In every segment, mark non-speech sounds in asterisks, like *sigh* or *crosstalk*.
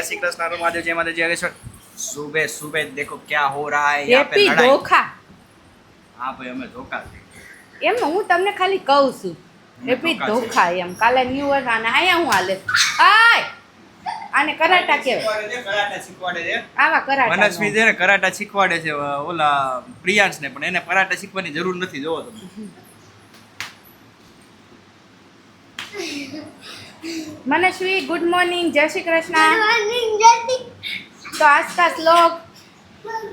जय श्री कृष्ण और महादेव जय माता जय अगेश्वर सुबह सुबह देखो क्या हो रहा है यहाँ पे હેપી लड़ाई ધોખા हाँ भाई हमें धोखा दे એમ હું તમને ખાલી કહું છું હેપી ધોખા છે. ધોખા એમ કાલે ન્યુ યર આને આયા હું હાલે આય આને કરાટા કહેવાય શીખવાડે છે, કરાટા શીખવાડે છે આવા કરાટા મનસ્વી છે ને કરાટા શીખવાડે છે ઓલા પ્રિયાંશ ને પણ એને કરાટા શીખવાની જરૂર નથી જોવો તમે મનસ્વી ગુડ મોર્નિંગ જય શ્રી કૃષ્ણ. તો આસપાસ લોક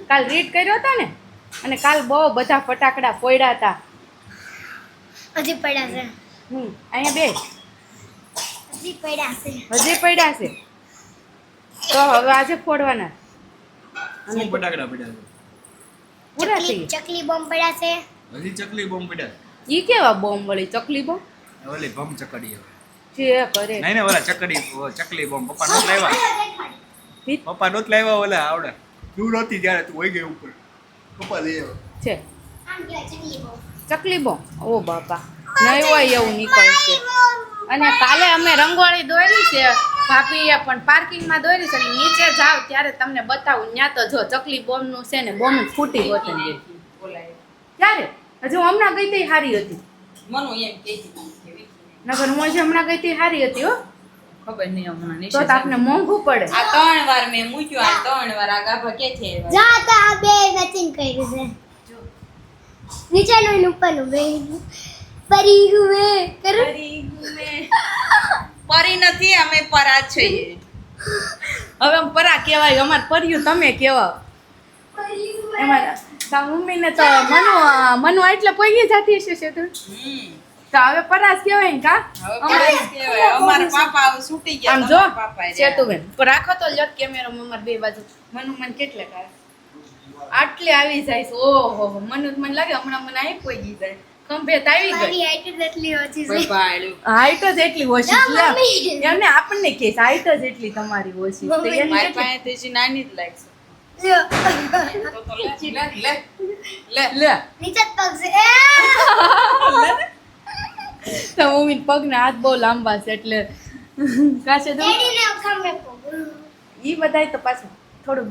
કાલ રીડ કર્યો હતો ને? અને કાલ બહુ બધા ફટાકડા ફોડ્યા હતા. હજી પડ્યા છે. હમ અહીંયા બે હજી પડ્યા છે. હજી પડ્યા છે. તો હવે આજે ફોડવાના. અને ફટાકડા પડ્યા પૂરા ચકલી થઈ ચકલી બોમ્બ પડ્યા છે. છે હજી ચકલી બોમ્બ પડ્યા ઈ કેવા બોમ્બ વળી? ચકલી બોમ્બ? છે ઓલી ભમ ચકડી હવે. જે કરે નહીં ને ઓલા ચકડી ચકલી બોમ્બ. પપ્પા નહોત લાવ્યા. પપ્પા નહોત લાવ્યા ઓલા આવડે. તું નહોતી જ્યારે તું હોય ગઈ ઉપર. પપ્પા લઈ આવ્યા. છે. ચકલી બોમ્બ. ચકલી ઓ બાપા. નહીં હોય એવું નીકળશે અને કાલે અમે રંગોળી દોરી છે ભાભીએ પણ પાર્કિંગમાં દોરી છે. નીચે જાવ ત્યારે તમને બતાવું. ત્યાં તો જો ચકલી બોમ્બનું છે ને બોમ્બ ફૂટી હોત. ત્યારે ક્યારે? હજુ હું હમણાં ગઈ તી સારી હતી. મનુ એમ કહેતી. હતી નગર હું હજી હમણાં ગઈ તી હારી હતી હો. ખબર નહીં હમણાં નિશા તો આપને મોંઘું પડે. આ ત્રણ વાર મેં મૂક્યું આ ત્રણ વાર આ ગાભા કે છે જા તા આ બે મેચિંગ કર્યું છે. નીચેનું ને ઉપરનું બે. પરી હુએ કરું? પરી ગુમે. પરી નથી અમે પરા છીએ. હવે આમ પરા કહેવાય અમારેपर्યું તમે કેવા? એમાં તા મમ્મીને તો મનો મનો એટલે પગી જતી હશે છે તું હમ. તો હવે પરાસ કહેવાય ને કા? અમારા પાપા છૂટી ગયા આમ જો. સેતુબેન રાખો તો લ્યો કેમેરો અમાર બે બાજુ. મનુ મન કેટલે કાઢે આટલે આવી જાય છે. ઓહો મનુ મને લાગે હમણાં મને આઈ કોઈ ગઈ જાય. ખંભે આવી ગઈ. હાઈટ એટલી ઓછી છે. હાઈટ જ એટલી ઓછી ના, છે એમને આપણને કે હાઈટ જ એટલી તમારી ઓછી છે. મારી પાસે તો નાની જ લાગશે લ્યો. તો તો લે. લે લે લે. લે. નીચે પગ છે. એ! *laughs* *laughs* તો મમ્મી પગના હાથ બહુ લાંબા છે એટલે *laughs* કાશે તો. ઈ બધાય તો પાછું થોડું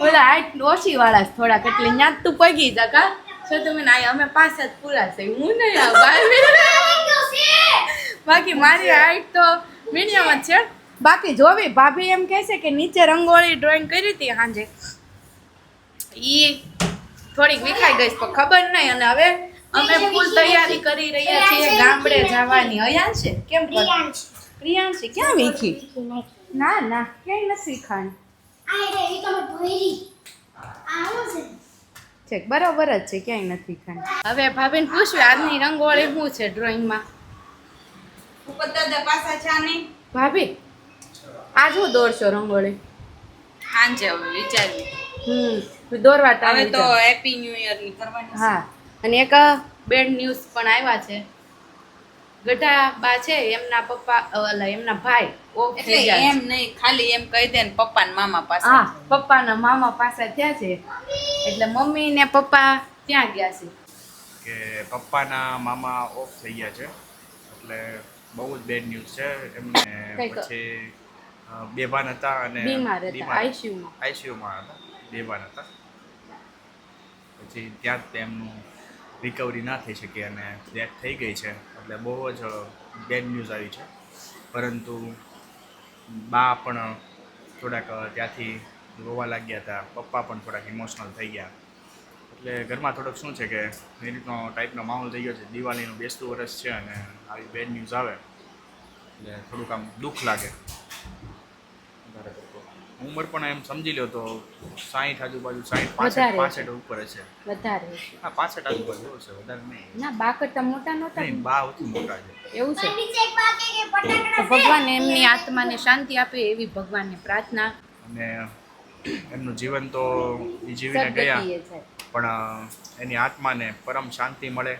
ઓલા હાઈટ ઓછી વાળા છે થોડાક એટલે ન્યા તું પગી જા કા? છો તમે ના અમે પાંચ જ પૂરા છે હું નહીં આવ *laughs* બાકી મારી હાઈટ તો મીડિયમ જ છે. બાકી જોવી ભાભી એમ કહે છે કે નીચે રંગોળી ડ્રોઈંગ કરી હતી સાંજે. ઈ થોડીક વિખાઈ ગઈ પણ ખબર નહીં. અને હવે અમે ફૂલ તૈયારી કરી રહ્યા છીએ ગામડે જવાની. અયા છે? કેમ પ્રિયાંશી. ક્યાં વીખી. ના ના ક્યાંય નથી ખાણી છે? બરાબર જ છે ક્યાંય નથી ખાણી હવે ભાભીને પૂછ્યું આજની રંગોળી શું છે ડ્રોઈંગમાં ભાભી આજ હું દોરશો રંગોળી? સાંજે હવે વિચાર્યું હમ. દોરવા હવે તો હેપી ન્યુ યરની કરવાની હા. અને એક બેડ ન્યૂઝ પણ આવ્યા છે. ગઢા બા છે એમના પપ્પા ઓલા એમના ભાઈ ઓફ થઈ એટલે ગયા એમ નહીં ખાલી એમ કહી દે ને પપ્પા ને મામા પાસે હા પપ્પાના મામા પાસે થયા છે. એટલે મમ્મી ને પપ્પા ત્યાં ગયા છે. કે પપ્પાના મામા ઓફ થઈ ગયા છે. એટલે બહુ જ બેડ ન્યૂઝ છે. એમને પછી બેભાન હતા અને બીમાર હતા આઈસીયુમાં આઈસીયુમાં હતા. બેભાન હતા. પછી ત્યાં જ તેમનું રિકવરી ના થઈ શકી અને ડેથ થઈ ગઈ છે. એટલે બહુ જ બેડ ન્યૂઝ આવી છે. પરંતુ બા પણ થોડાક ત્યાંથી રોવા લાગ્યા હતા. પપ્પા પણ થોડાક ઇમોશનલ થઈ ગયા. એટલે ઘરમાં થોડોક શું છે કે એ રીતનો ટાઈપનો માહોલ થઈ ગયો છે. દિવાળીનું બેસતું વર્ષ છે અને આવી બેડ ન્યૂઝ આવે. એટલે થોડુંક આમ દુઃખ લાગે. ઉંમર પણ એમ સમજી લ્યો તો સાહીઠ આજુબાજુ સાહીઠ પાસઠ પાસઠ ઉપર છે વધારે હા પાસઠ આજુબાજુ હશે વધારે નહીં. ના બા કરતા મોટા નહોતા નહીં ને? બા ઓછી મોટા છે. એવું છે. ભગવાન એમની આત્માને શાંતિ આપે એવી ભગવાનને પ્રાર્થના. અને એમનું જીવન તો એ જીવીને ગયા. પણ એની આત્માને પરમ શાંતિ મળે.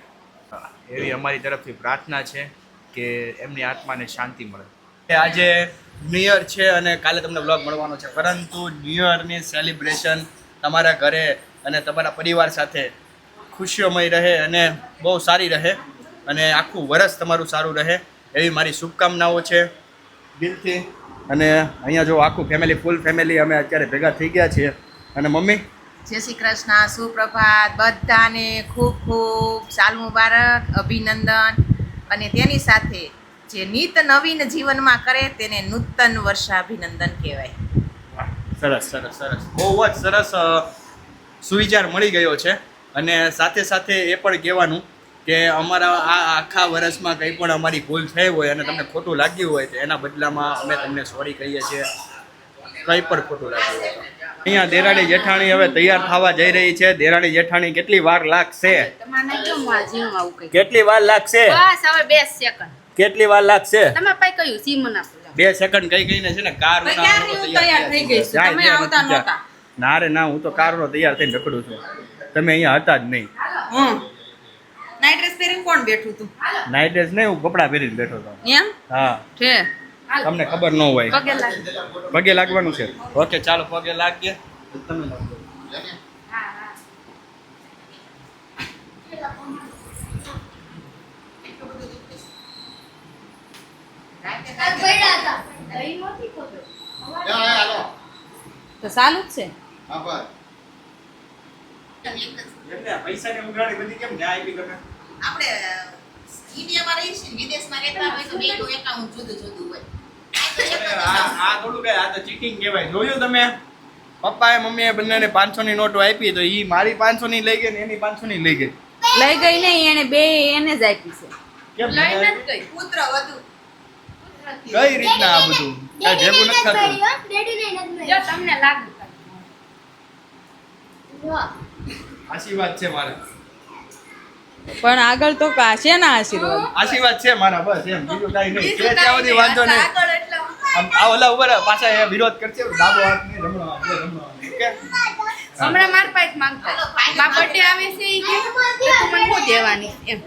એવી અમારી તરફથી પ્રાર્થના છે કે એમની આત્માને શાંતિ મળે. આજે ન્યૂ યર છે અને કાલે તમને બ્લોગ મળવાનો છે. પરંતુ ન્યૂ યરની સેલિબ્રેશન તમારા ઘરે અને તમારા પરિવાર સાથે ખુશીઓમય રહે અને બહુ સારી રહે અને આખું વરસ તમારું સારું રહે એવી મારી શુભકામનાઓ છે. દિલથી અને અહીંયા જો આખું ફેમિલી ફૂલ ફેમિલી અમે અત્યારે ભેગા થઈ ગયા છીએ. અને મમ્મી? જય શ્રી કૃષ્ણ, સુપ્રભાત, બધાને ખૂબ ખૂબ સાલ મુબારક, અભિનંદન. અને તેની સાથે જે નિત નવીન જીવનમાં કરે તેને નૂતન વર્ષાભિનંદન કહેવાય. સરસ સરસ સરસ. બહુ જ સરસ સુવિચાર મળી ગયો છે. અને સાથે સાથે એ પણ કહેવાનું કે અમારા આ આખા વર્ષમાં કંઈ પણ અમારી ભૂલ થઈ હોય અને તમને ખોટું લાગ્યું હોય તો એના બદલામાં અમે તમને સોરી કહીએ છીએ. કંઈ પણ ખોટું લાગ્યું હોય અહીંયા દેરાણી જેઠાણી હવે તૈયાર થવા જઈ રહી છે. દેરાણી જેઠાણી કેટલી વાર લાગશે? કેટલી વાર લાગશે? બસ હવે બે સેકન્ડ કેટલી વાર લાગશે? તમે પાઈ કયું સીમન આપો? બે સેકન્ડ કઈ કઈને છે ને કાર તૈયાર થઈ ગઈ છું. તમે આવતા નહોતા. ના રે ના હું તો કાર નો તૈયાર થઈને રખડું છું. તમે અહીંયા હતા જ નહીં. હમ. નાઈટ ડ્રેસ પહેરીને કોણ બેઠું તું નાઈટ ડ્રેસ નહીં હું કપડાં પહેરીને બેઠો હતો. એમ? હા. છે. તમને ખબર ન હોય. પગે પગે લાગવાનું છે? ઓકે ચાલો પગે લાગીએ. તમે લાગો. હા હા આ પડ્યા હતા દહીં નથી ખોટો તો સારું જ છે? એમને પૈસાની ઉઘરાણી બધી કેમ ન્યાય આપી તમે આપણે ઇન્ડિયામાં રહીએ છીએ વિદેશમાં રહેતા હોય તો બેનું એકાઉન્ટ જુદું જુદું હોય. આ તો એક જ આ આ થોડું કઈ આ તો ચીટિંગ કહેવાય. જોયું તમે? પપ્પાએ મમ્મીએ બંનેને પાંચસો ની નોટો આપી તો ઈ મારી પાંચસો ની લઈ ગઈ ને એની પાંચસો ની લઈ ગઈ. લઈ ગઈ નહીં એને બે એને જ આપી છે. કેમ લઈ નથી ગઈ. પુત્ર વધુ. કઈ રીતના આ બધું? કઈ ભેગું નથી થતું? ડેડી ને નથી જો તમને લાગુ આશીર્વાદ છે મારા. પણ આગળ તો છે ના આશીર્વાદ? આશીર્વાદ છે મારા બસ એમ. બીજું કઈ નહીં. કે ત્યાં સુધી વાંધો નહીં. આગળ એટલે આ ઓલા ઉપર પાછા એ વિરોધ કરશે. ડાબો હાથ નહીં રમણો બે ઓકે? હમણાં માર પાસે માંગતા. બા બર્થડે આવે છે કે તું મને શું દેવાની? એમ.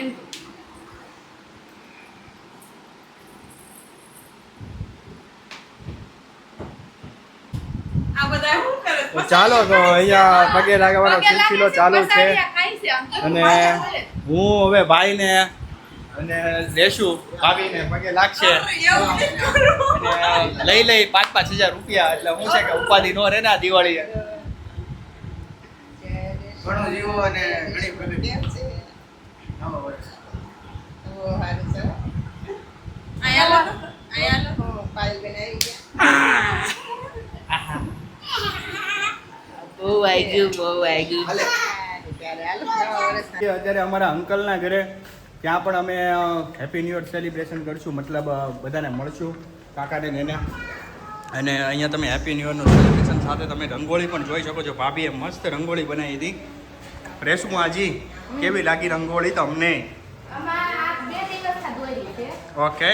એમ આ બધા શું કરે તો ચાલો તો અહીંયા પગે લાગવાનો સિલસિલો ચાલુ છે અને હું હવે ભાઈને અને લેશું ભાભીને પગે લાગશે. લઈ લઈ પાંચ પાંચ હજાર રૂપિયા એટલે હું છે કે ઉપાધિ નો રહે ને દિવાળી ઘણો જીવો અને ઘણી પ્રગતિ. અહીંયા લો. આયા લો. પાયલબેન બનાવી ગયા. *laughs* બહુ વાગ્યું બહુ વાગ્યું. અત્યારે અમારા અંકલના ઘરે ત્યાં પણ અમે હેપી ન્યુ યર સેલિબ્રેશન કરશું. મતલબ બધાને મળશું. કાકાને ને એને અને અહીંયા તમે હેપી ન્યુ યરનું સેલિબ્રેશન સાથે તમે રંગોળી પણ જોઈ શકો છો. ભાભીએ મસ્ત રંગોળી બનાવી હતી. રેશમાજી કેવી લાગી રંગોળી તો અમને આમાં આ બે દિવસના દોરી છે ઓકે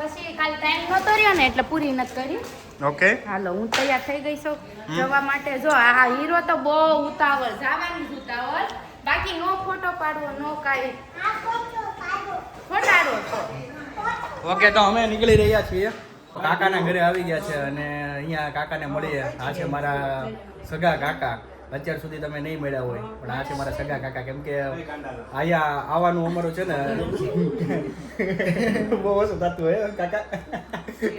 પછી કાલ ટાઈમ નહોતો રહ્યો ને એટલે પૂરી નથી કરી. ઓકે હાલો હું તૈયાર થઈ ગઈ છું. જવા માટે જો આ હીરો તો બહુ ઉતાવળ જવાની જ ઉતાવળ. બાકી નો ફોટો પાડવો નો કાઈ. ફોટાડો છો. ઓકે તો અમે નીકળી રહ્યા છીએ. કાકાના ઘરે આવી ગયા છે અને અહીંયા કાકાને મળીએ. આ છે મારા સગા કાકા. અત્યાર સુધી તમે નહીં મળ્યા હોય પણ આ છે મારા સગા કાકા. કેમ કે અહીંયા આવવાનું અમારું છે ને બહુ ઓછું થતું હોય કાકા.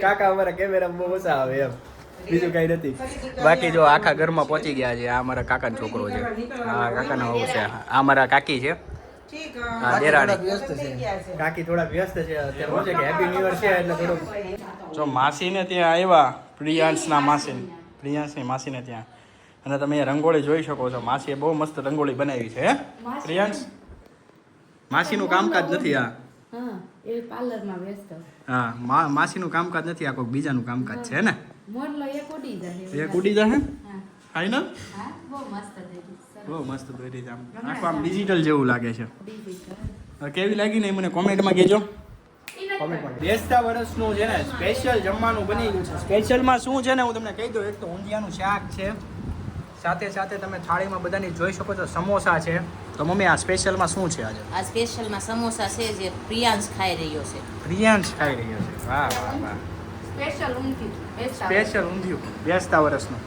કાકા અમારા કેમેરા બહુ ઓછા આવે એમ. બીજું કઈ નથી. બાકી જો આખા ઘરમાં પહોંચી ગયા છે આ મારા કાકાનો છોકરો છે. હા કાકાનો વહુ છે. આ મારા કાકી છે. ઠીક. હા દેરાણી. કાકી થોડા વ્યસ્ત છે. કે હેપી ન્યુ છે એટલે થોડુંક જો માસીને ત્યાં આવ્યા પ્રિયાંશના માસી. પ્રિયાંશની માસીને ત્યાં. અને તમે રંગોળી જોઈ શકો છો. માસીએ બહુ મસ્ત રંગોળી બનાવી છે હે? પ્રિયાંશ? માસીનું કામકાજ નથી આ. હા એ પાર્લરમાં વ્યસ્ત. હા મા માસીનું કામકાજ નથી આ કોઈક બીજાનું કામકાજ છે ને? મોરલો એક ઉડી જાય એ કુડી જશે હા? ફાઈનલ બહુ મસ્ત બહુ મસ્ત દોરી છે આમ. આખું આમ ડિજિટલ જેવું લાગે છે. કેવી લાગી ને મને કોમેન્ટમાં કહેજો. ઈ નથી કોમેન્ટમાં બેસતા વર્ષનું છે ને સ્પેશિયલ જમવાનું બની ગયું છે. સ્પેશિયલમાં શું છે ને હું તમને કહી દઉં એક તો ઊંધિયાનું શાક છે સાથે સાથે તમે થાળીમાં બધાની જોઈ શકો છો સમોસા છે. તો મમ્મી આ સ્પેશિયલમાં શું છે આજે? આ સ્પેશિયલમાં સમોસા છે જે પ્રિયાંશ ખાઈ રહ્યો છે. પ્રિયાંશ ખાઈ રહ્યો છે. વાહ વાહ વાહ. સ્પેશિયલ ઊંધિયું સ્પેશિયલ ઊંધિયું બેસતા વર્ષનું.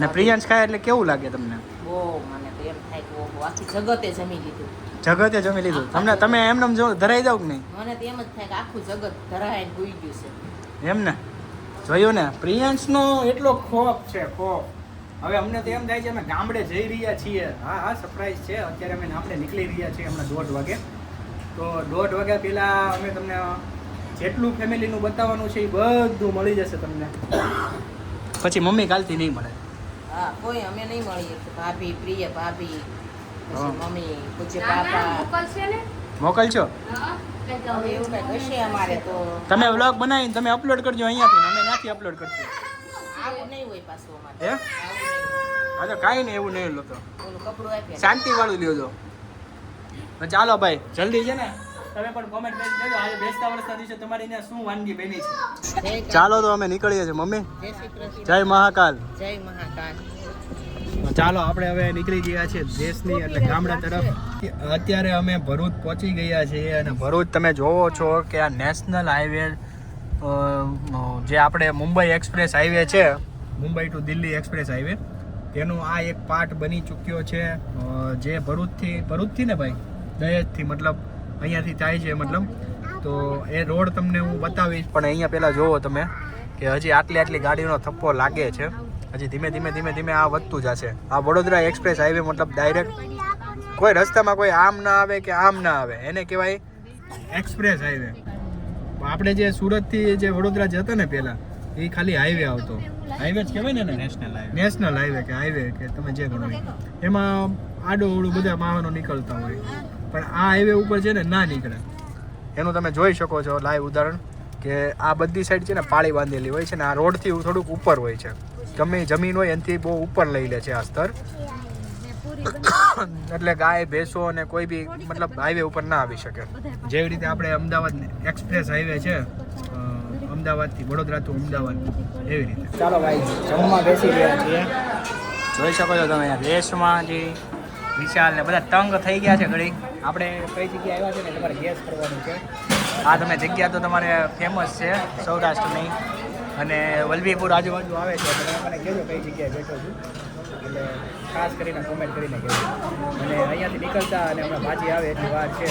ને પ્રિયાંશ ખાય એટલે કેવું લાગે તમને? બહુ મને તો એમ થાય કે ઓહો આખી જગતે જમી લીધું. જગતે જમી લીધું. તમને તમે એમને જો ધરાઈ જાવ કે નહીં? મને તો એમ જ થાય કે આખું જગત ધરાઈ ભૂઈ ગયું છે. એમ ને? જોયું ને? પ્રિયાંશનો એટલો ખોફ છે ખોફ. હવે અમને તો એમ થાય છે અમે ગામડે જઈ રહ્યા છીએ. હા હા સરપ્રાઈઝ છે. અત્યારે અમે આપણે નીકળી રહ્યા છીએ હમણાં દોઢ વાગે. તો દોઢ વાગ્યા પહેલાં અમે તમને જેટલું ફેમિલીનું બતાવવાનું છે એ બધું મળી જશે તમને. પછી મમ્મી કાલથી નહીં મળે. હા કોઈ અમે નહીં મળીએ ભાભી પ્રિય ભાભી મમ્મી પૂછે પાપા મોકલશે ને? મોકલશો? તમે વ્લોગ બનાવીને તમે અપલોડ કરજો અહીંયાથી અમે ત્યાંથી અપલોડ કરશું. હે? હા તો કાંઈ નહીં એવું નહીં લો તો. ઓલું કપડું શાંતિ વાળું તો ચાલો ભાઈ જલ્દી છે ને? તમે પણ કોમેન્ટ કરી દેજો. આજે બેસતા વર્ષના દિવસે તમારી ત્યાં શું વાનગી બની છે? ચાલો તો અમે નીકળીએ છીએ મમ્મી. જય જય મહાકાલ. જય મહાકાલ. ચાલો આપણે હવે નીકળી ગયા છીએ દેશની એટલે ગામડા તરફ. અત્યારે અમે ભરૂચ પહોંચી ગયા છીએ અને ભરૂચ તમે જોવો છો કે આ નેશનલ હાઈવે જે આપણે મુંબઈ એક્સપ્રેસ હાઈવે છે, Mumbai to Delhi express highway, તેનો આ એક પાર્ટ બની ચૂક્યો છે જે ભરૂચથી ભરૂચથી ને ભાઈ? દહેજથી, મતલબ અહીંયાથી થાય છે મતલબ. તો એ રોડ તમને હું બતાવીશ, પણ અહીંયા પહેલાં જોવો તમે, કે હજી આટલી આટલી ગાડીનો થપ્પો લાગે છે. હજી ધીમે ધીમે ધીમે ધીમે આ વધતું જશે. આ વડોદરા એક્સપ્રેસ હાઈવે મતલબ ડાયરેક્ટ કોઈ રસ્તામાં કોઈ આમ ના આવે કે આમ ના આવે. એને કહેવાય એક્સપ્રેસ હાઈવે. આપણે જે સુરતથી જે વડોદરા જતા ને પહેલા એ ખાલી હાઈવે આવતો. હાઈવે જ કહેવાય ને નેશનલ હાઈવે નેશનલ હાઈવે કે હાઈવે કે તમે જે ગણો એમાં. આડો ઓળું બધા વાહનો નીકળતા હોય. પણ આ હાઈવે ઉપર છે ને ના નીકળે. એનું તમે જોઈ શકો છો લાઈવ ઉદાહરણ કે આ બધી સાઈડ છે ને પાળી બાંધેલી હોય છે ને આ રોડથી થોડુંક ઉપર હોય છે. ગમે જમીન હોય એનાથી બહુ ઉપર લઈ લે છે આ સ્તર. *coughs* એટલે ગાય, ભેંસો અને કોઈ બી મતલબ હાઈવે ઉપર ના આવી શકે. જેવી રીતે આપણે અમદાવાદ એક્સપ્રેસ હાઈવે છે અમદાવાદથી વડોદરા ટુ અમદાવાદ, એવી રીતે. ચાલો ભાઈ, જમવા બેસી ગયા છીએ. જોઈ શકો છો તમે, રેસમાં જે વિશાલ ને બધા તંગ થઈ ગયા છે ઘડી આપણે કઈ જગ્યાએ આવ્યા છે ને, તમારે ગેસ કરવાનું છે. આ તમે જગ્યા તો તમારે ફેમસ છે, સૌરાષ્ટ્રની. અને વલભીપુર આજુબાજુ આવે છે. તમે મને કહેજો કઈ જગ્યાએ બેઠો છું. એટલે ખાસ કરીને કોમેન્ટ કરીને કહેજો. અને અહીંયાથી નીકળતા અને હમણાં ભાજી આવે એટલી વાર છે.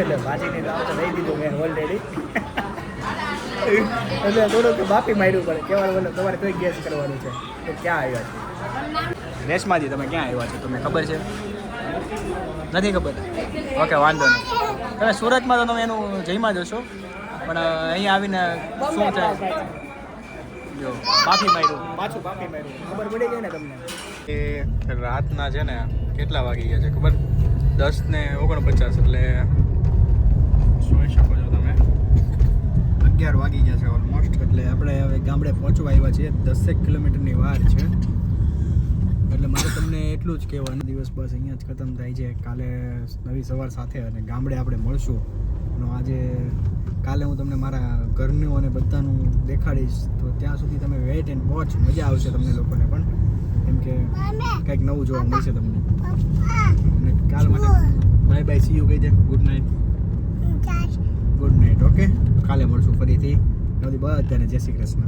એટલે ભાજીની નામ તો લઈ દીધું મેં ઓલરેડી એટલે થોડુંક બાપી માર્યું પડે. કહેવાનું બોલો તમારે કઈ ગેસ કરવાનું છે તો ક્યાં આવ્યા છે. રેસમાંથી તમે ક્યાં આવ્યા છો? તમને ખબર છે? નથી ખબર? ઓકે, વાંધો નહીં. તમે સુરતમાં તો તમે એનું જઈમાં જશો પણ અહીંયા આવીને શું થાય? જો બાફી માર્યું. પાછું માફી માર્યું. ખબર પડી ગઈ ને તમને? એ રાતના છે ને કેટલા વાગી ગયા છે ખબર? દસ ને ઓગણપચાસ એટલે જોઈ શકો છો તમે? અગિયાર વાગી ગયા છે ઓલમોસ્ટ એટલે આપણે હવે ગામડે પહોંચવા આવ્યા છીએ. દસેક કિલોમીટરની વાર છે. એટલે મારે તમને એટલું જ કહેવાનું. દિવસ બસ અહીંયા જ ખતમ થાય છે. કાલે નવી સવાર સાથે અને ગામડે આપણે મળશું. અને આજે કાલે હું તમને મારા ઘરનું અને બધાનું દેખાડીશ તો ત્યાં સુધી તમે વેઇટ એન્ડ વોચ મજા આવશે તમને લોકોને પણ. કેમ કે કંઈક નવું જોવા મળશે તમને. અને કાલ માટે બાય બાય સી યુ કહી દે. Good night good night okay કાલે મળશું ફરીથી. બધાને જય શ્રી કૃષ્ણ.